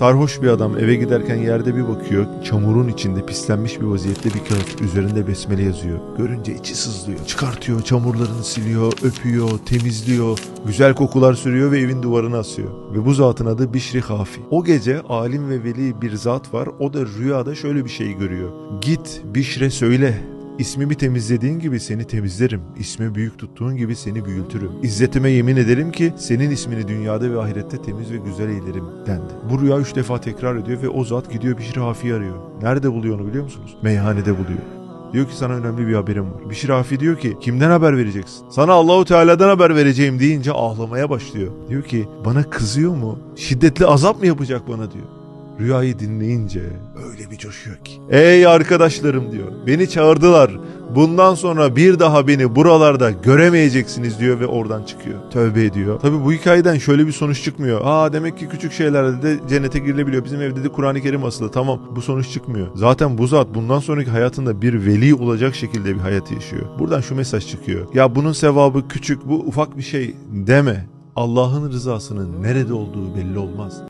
Sarhoş bir adam eve giderken yerde bir bakıyor. Çamurun içinde pislenmiş bir vaziyette bir kağıt. Üzerinde besmele yazıyor. Görünce içi sızlıyor. Çıkartıyor, çamurlarını siliyor, öpüyor, temizliyor. Güzel kokular sürüyor ve evin duvarına asıyor. Ve bu zatın adı Bişri Hafi. O gece alim ve veli bir zat var. O da rüyada şöyle bir şey görüyor. Git Bişre söyle. İsmimi temizlediğin gibi seni temizlerim. İsmi büyük tuttuğun gibi seni büyütürüm. İzzetime yemin ederim ki senin ismini dünyada ve ahirette temiz ve güzel eylerim dendi. Bu rüya üç defa tekrar ediyor ve o zat gidiyor Bişri Hafi'yi arıyor. Nerede buluyor onu biliyor musunuz? Meyhanede buluyor. Diyor ki sana önemli bir haberim var. Bişir Hafi diyor ki kimden haber vereceksin? Sana Allahu Teala'dan haber vereceğim deyince ağlamaya başlıyor. Diyor ki bana kızıyor mu? Şiddetli azap mı yapacak bana diyor. Rüyayı dinleyince öyle bir coşuyor ki. Ey arkadaşlarım diyor. Beni çağırdılar. Bundan sonra bir daha beni buralarda göremeyeceksiniz diyor ve oradan çıkıyor. Tövbe ediyor. Tabi bu hikayeden şöyle bir sonuç çıkmıyor. Aa demek ki küçük şeylerde de cennete girilebiliyor. Bizim evde de Kur'an-ı Kerim asılı. Tamam bu sonuç çıkmıyor. Zaten bu zat bundan sonraki hayatında bir veli olacak şekilde bir hayat yaşıyor. Buradan şu mesaj çıkıyor. Ya bunun sevabı küçük bu ufak bir şey deme. Allah'ın rızasının nerede olduğu belli olmaz.